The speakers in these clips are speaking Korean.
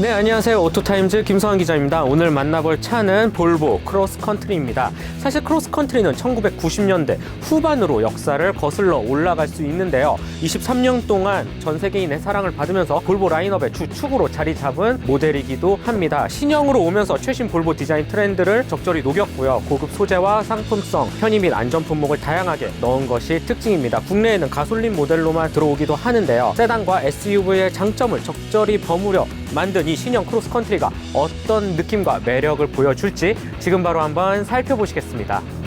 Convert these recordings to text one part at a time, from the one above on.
네, 안녕하세요. 오토타임즈 김성환 기자입니다. 오늘 만나볼 차는 볼보 크로스컨트리입니다. 사실 크로스컨트리는 1990년대 후반으로 역사를 거슬러 올라갈 수 있는데요. 23년 동안 전 세계인의 사랑을 받으면서 볼보 라인업의 주축으로 자리 잡은 모델이기도 합니다. 신형으로 오면서 최신 볼보 디자인 트렌드를 적절히 녹였고요. 고급 소재와 상품성, 편의 및 안전 품목을 다양하게 넣은 것이 특징입니다. 국내에는 가솔린 모델로만 들어오기도 하는데요. 세단과 SUV의 장점을 적절히 버무려 만든 이 신형 크로스컨트리가 어떤 느낌과 매력을 보여줄지 지금 바로 한번 살펴보시겠습니다.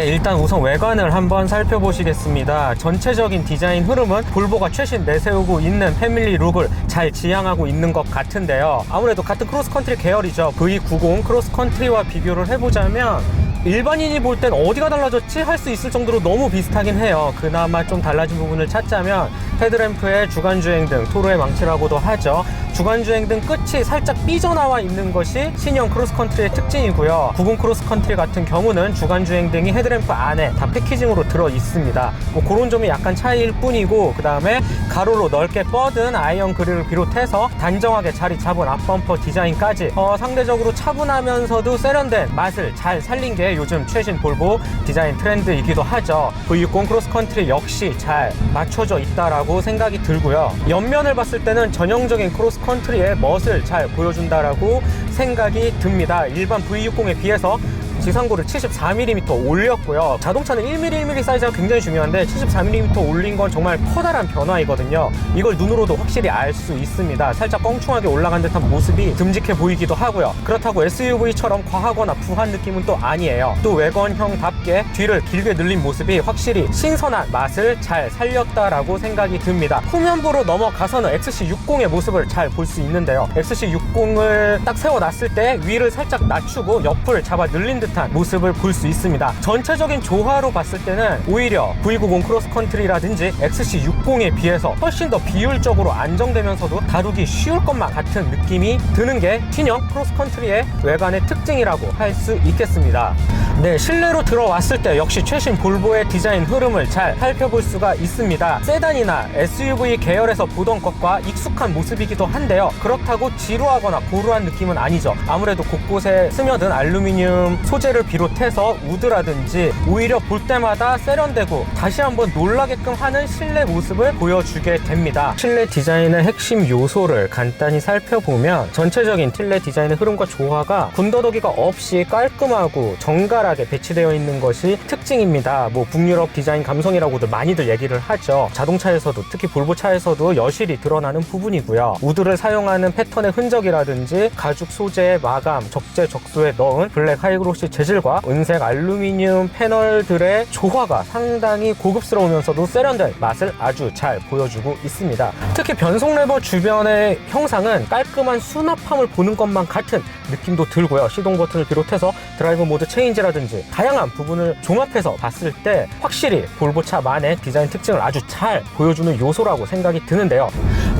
네, 일단 우선 외관을 한번 살펴보시겠습니다. 전체적인 디자인 흐름은 볼보가 최신 내세우고 있는 패밀리 룩을 잘 지향하고 있는 것 같은데요. 아무래도 같은 크로스컨트리 계열이죠. V90 크로스컨트리와 비교를 해보자면 일반인이 볼 땐 어디가 달라졌지 할 수 있을 정도로 너무 비슷하긴 해요. 그나마 좀 달라진 부분을 찾자면 헤드램프의 주간주행 등 토로의 망치라고도 하죠. 주간주행 등 끝이 살짝 삐져나와 있는 것이 신형 크로스컨트리의 특징이고요. 90 크로스컨트리 같은 경우는 주간주행 등이 헤드램프 안에 다 패키징으로 들어 있습니다. 뭐 그런 점이 약간 차이일 뿐이고 그 다음에 가로로 넓게 뻗은 아이언 그릴을 비롯해서 단정하게 자리 잡은 앞범퍼 디자인까지 어, 상대적으로 차분하면서도 세련된 맛을 잘 살린 게 요즘 최신 볼보 디자인 트렌드이기도 하죠. V60 크로스컨트리 역시 잘 맞춰져 있다라고 생각이 들고요. 옆면을 봤을 때는 전형적인 크로스컨트리의 멋을 잘 보여준다라고 생각이 듭니다. 일반 V60에 비해서 지상고를 74mm 올렸고요. 자동차는 1mm, 1mm 사이즈가 굉장히 중요한데 74mm 올린 건 정말 커다란 변화이거든요. 이걸 눈으로도 확실히 알 수 있습니다. 살짝 껑충하게 올라간 듯한 모습이 듬직해 보이기도 하고요. 그렇다고 SUV처럼 과하거나 부한 느낌은 또 아니에요. 또 외건형답게 뒤를 길게 늘린 모습이 확실히 신선한 맛을 잘 살렸다라고 생각이 듭니다. 후면부로 넘어가서는 XC60의 모습을 잘 볼 수 있는데요. XC60을 딱 세워놨을 때 위를 살짝 낮추고 옆을 잡아 늘린 듯한 모습을 볼 수 있습니다. 전체적인 조화로 봤을 때는 오히려 V90 크로스컨트리라든지 XC60에 비해서 훨씬 더 비율적으로 안정되면서도 다루기 쉬울 것만 같은 느낌이 드는 게 신형 크로스컨트리의 외관의 특징이라고 할 수 있겠습니다. 네, 실내로 들어왔을 때 역시 최신 볼보의 디자인 흐름을 잘 살펴볼 수가 있습니다. 세단이나 SUV 계열에서 보던 것과 익숙한 모습이기도 한데요. 그렇다고 지루하거나 고루한 느낌은 아니죠. 아무래도 곳곳에 스며든 알루미늄 소재를 비롯해서 우드라든지 오히려 볼 때마다 세련되고 다시 한번 놀라게끔 하는 실내 모습을 보여주게 됩니다. 실내 디자인의 핵심 요소를 간단히 살펴보면 전체적인 실내 디자인의 흐름과 조화가 군더더기가 없이 깔끔하고 정갈 하게 배치되어 있는 것이 특징입니다. 뭐 북유럽 디자인 감성이라고도 많이들 얘기를 하죠. 자동차에서도 특히 볼보차에서도 여실히 드러나는 부분이고요. 우드를 사용하는 패턴의 흔적이라든지 가죽 소재의 마감, 적재적소에 넣은 블랙 하이그로시 재질과 은색 알루미늄 패널들의 조화가 상당히 고급스러우면서도 세련된 맛을 아주 잘 보여주고 있습니다. 특히 변속 레버 주변의 형상은 깔끔한 수납함을 보는 것만 같은 느낌도 들고요. 시동 버튼을 비롯해서 드라이브 모드 체인지라든지 다양한 부분을 종합해서 봤을 때 확실히 볼보차만의 디자인 특징을 아주 잘 보여주는 요소라고 생각이 드는데요.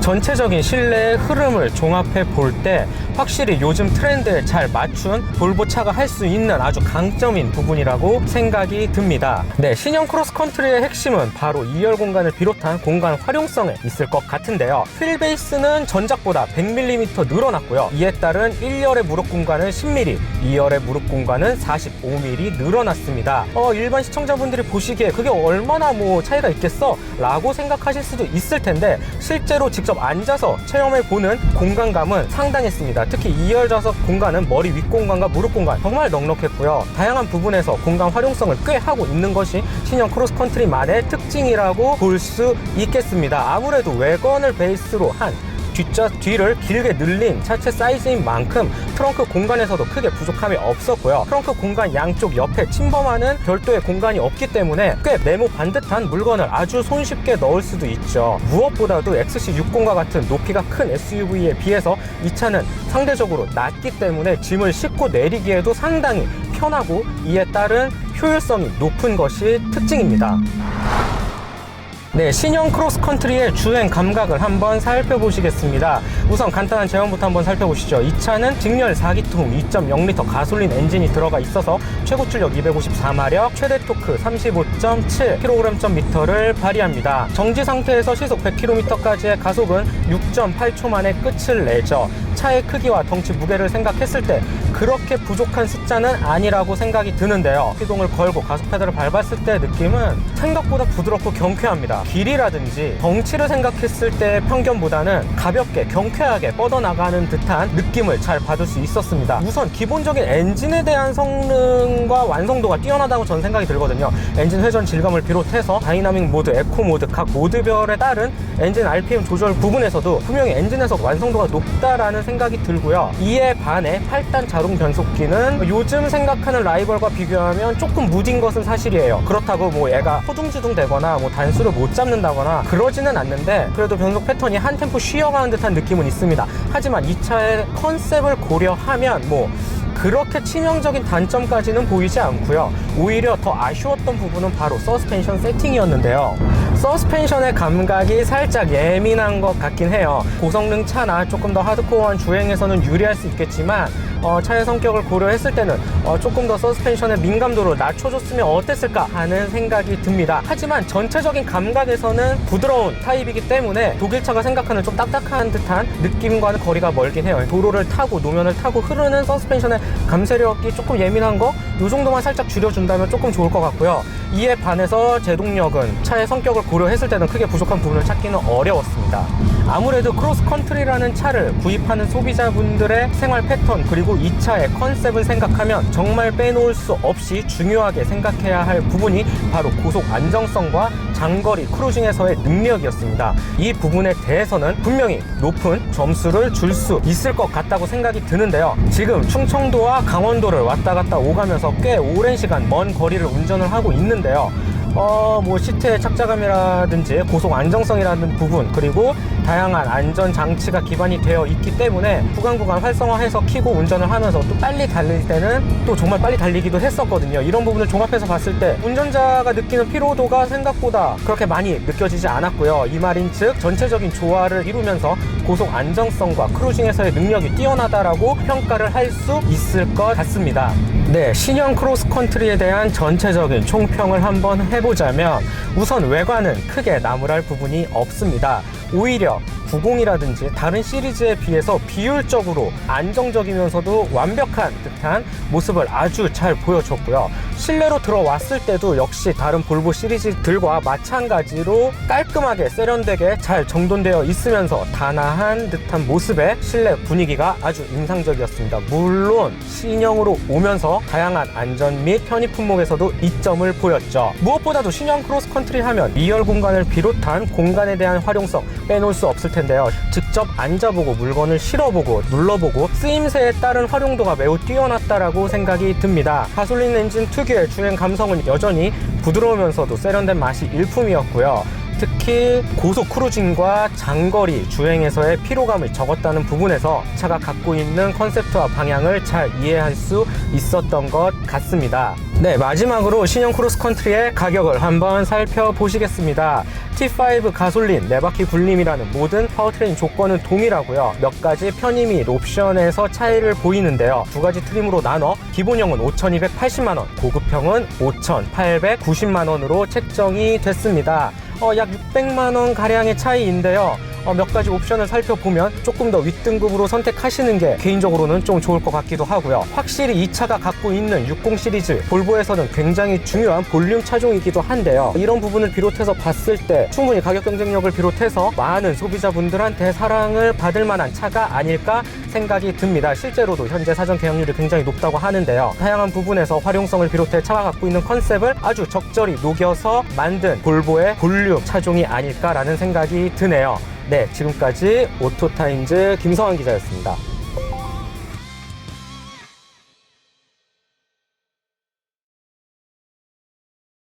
전체적인 실내의 흐름을 종합해 볼 때 확실히 요즘 트렌드에 잘 맞춘 볼보차가 할 수 있는 아주 강점인 부분이라고 생각이 듭니다. 네, 신형 크로스컨트리의 핵심은 바로 2열 공간을 비롯한 공간 활용성에 있을 것 같은데요. 휠 베이스는 전작보다 100mm 늘어났고요. 이에 따른 1열의 무릎 공간은 10mm, 2열의 무릎 공간은 45mm 늘어났습니다. 어, 일반 시청자분들이 보시기에 그게 얼마나 뭐 차이가 있겠어? 라고 생각하실 수도 있을 텐데 실제로 직접 앉아서 체험해 보는 공간감은 상당했습니다. 특히 2열 좌석 공간은 머리 윗 공간과 무릎 공간 정말 넉넉했고요. 다양한 부분에서 공간 활용성을 꽤 하고 있는 것이 신형 크로스컨트리만의 특징이라고 볼 수 있겠습니다. 아무래도 외관을 베이스로 한 뒷좌 뒤를 길게 늘린 차체 사이즈인 만큼 트렁크 공간에서도 크게 부족함이 없었고요. 트렁크 공간 양쪽 옆에 침범하는 별도의 공간이 없기 때문에 꽤 메모 반듯한 물건을 아주 손쉽게 넣을 수도 있죠. 무엇보다도 XC60과 같은 높이가 큰 SUV에 비해서 이 차는 상대적으로 낮기 때문에 짐을 싣고 내리기에도 상당히 편하고 이에 따른 효율성이 높은 것이 특징입니다. 네, 신형 크로스컨트리의 주행 감각을 한번 살펴보시겠습니다. 우선 간단한 제원부터 한번 살펴보시죠. 이 차는 직렬 4기통 2.0L 가솔린 엔진이 들어가 있어서 최고 출력 254마력, 최대 토크 35.7kgm를 발휘합니다. 정지 상태에서 시속 100km까지의 가속은 6.8초 만에 끝을 내죠. 차의 크기와 덩치 무게를 생각했을 때 그렇게 부족한 숫자는 아니라고 생각이 드는데요. 시동을 걸고 가속 페달을 밟았을 때 느낌은 생각보다 부드럽고 경쾌합니다. 길이라든지 덩치를 생각했을 때 평견보다는 가볍게 경쾌하게 뻗어나가는 듯한 느낌을 잘 받을 수 있었습니다. 우선 기본적인 엔진에 대한 성능과 완성도가 뛰어나다고 저는 생각이 들거든요. 엔진 회전 질감을 비롯해서 다이나믹 모드, 에코 모드 각 모드별에 따른 엔진 RPM 조절 부분에서도 분명히 엔진에서 완성도가 높다라는 생각이 들고요. 이에 반해 8단 자동 변속기는 요즘 생각하는 라이벌과 비교하면 조금 무딘 것은 사실이에요. 그렇다고 뭐 얘가 허둥지둥 되거나 뭐 단수를 못 잡는다거나 그러지는 않는데 그래도 변속 패턴이 한 템포 쉬어가는 듯한 느낌은 있습니다. 하지만 이 차의 컨셉을 고려하면 뭐 그렇게 치명적인 단점까지는 보이지 않고요. 오히려 더 아쉬웠던 부분은 바로 서스펜션 세팅이었는데요. 서스펜션의 감각이 살짝 예민한 것 같긴 해요. 고성능 차나 조금 더 하드코어한 주행에서는 유리할 수 있겠지만 어, 차의 성격을 고려했을 때는 어, 조금 더 서스펜션의 민감도를 낮춰줬으면 어땠을까 하는 생각이 듭니다. 하지만 전체적인 감각에서는 부드러운 타입이기 때문에 독일차가 생각하는 좀 딱딱한 듯한 느낌과는 거리가 멀긴 해요. 도로를 타고 노면을 타고 흐르는 서스펜션의 감쇄력이 조금 예민한 거 이 정도만 살짝 줄여준다면 조금 좋을 것 같고요. 이에 반해서 제동력은 차의 성격을 고려했을 때는 크게 부족한 부분을 찾기는 어려웠습니다. 아무래도 크로스컨트리라는 차를 구입하는 소비자분들의 생활 패턴 그리고 이 차의 컨셉을 생각하면 정말 빼놓을 수 없이 중요하게 생각해야 할 부분이 바로 고속 안정성과 장거리 크루징에서의 능력이었습니다. 이 부분에 대해서는 분명히 높은 점수를 줄 수 있을 것 같다고 생각이 드는데요. 지금 충청도와 강원도를 왔다 갔다 오가면서 꽤 오랜 시간 먼 거리를 운전을 하고 있는데요. 어, 뭐 시트의 착자감이라든지 고속 안정성이라는 부분 그리고 다양한 안전 장치가 기반이 되어 있기 때문에 구간 구간 활성화해서 키고 운전을 하면서 또 빨리 달릴 때는 또 정말 빨리 달리기도 했었거든요. 이런 부분을 종합해서 봤을 때 운전자가 느끼는 피로도가 생각보다 그렇게 많이 느껴지지 않았고요. 이 말인 즉 전체적인 조화를 이루면서 고속 안정성과 크루징에서의 능력이 뛰어나다라고 평가를 할 수 있을 것 같습니다. 네, 신형 크로스컨트리에 대한 전체적인 총평을 한번 해보자면 우선 외관은 크게 나무랄 부분이 없습니다. 오히려 90이라든지 다른 시리즈에 비해서 비율적으로 안정적이면서도 완벽한 듯한 모습을 아주 잘 보여줬고요. 실내로 들어왔을 때도 역시 다른 볼보 시리즈들과 마찬가지로 깔끔하게 세련되게 잘 정돈되어 있으면서 단아한 듯한 모습의 실내 분위기가 아주 인상적이었습니다. 물론 신형으로 오면서 다양한 안전 및 편의 품목에서도 이점을 보였죠. 무엇보다도 신형 크로스컨트리 하면 2열 공간을 비롯한 공간에 대한 활용성 빼놓을 수 없을 텐데요. 직접 앉아보고 물건을 실어보고 눌러보고 쓰임새에 따른 활용도가 매우 뛰어났다라고 생각이 듭니다. 가솔린 엔진 특유 의 주행 감성은 여전히 부드러우면서도 세련된 맛이 일품이었고요. 특히 고속 크루징과 장거리 주행에서의 피로감을 적었다는 부분에서 차가 갖고 있는 컨셉트와 방향을 잘 이해할 수 있었던 것 같습니다. 네, 마지막으로 신형 크로스컨트리의 가격을 한번 살펴보시겠습니다. T5 가솔린 4바퀴 굴림이라는 모든 파워트레인 조건은 동일하고요. 몇 가지 편의 및 옵션에서 차이를 보이는데요. 두 가지 트림으로 나눠 기본형은 5,280만원, 고급형은 5,890만원으로 책정이 됐습니다. 어, 약 600만 원 가량의 차이인데요. 어, 몇 가지 옵션을 살펴보면 조금 더 윗등급으로 선택하시는 게 개인적으로는 좀 좋을 것 같기도 하고요. 확실히 이 차가 갖고 있는 60 시리즈 볼보에서는 굉장히 중요한 볼륨 차종이기도 한데요. 이런 부분을 비롯해서 봤을 때 충분히 가격 경쟁력을 비롯해서 많은 소비자분들한테 사랑을 받을 만한 차가 아닐까 생각이 듭니다. 실제로도 현재 사전 계약률이 굉장히 높다고 하는데요. 다양한 부분에서 활용성을 비롯해 차가 갖고 있는 컨셉을 아주 적절히 녹여서 만든 볼보의 볼륨 차종이 아닐까라는 생각이 드네요. 네, 지금까지 오토타임즈 김성환 기자였습니다.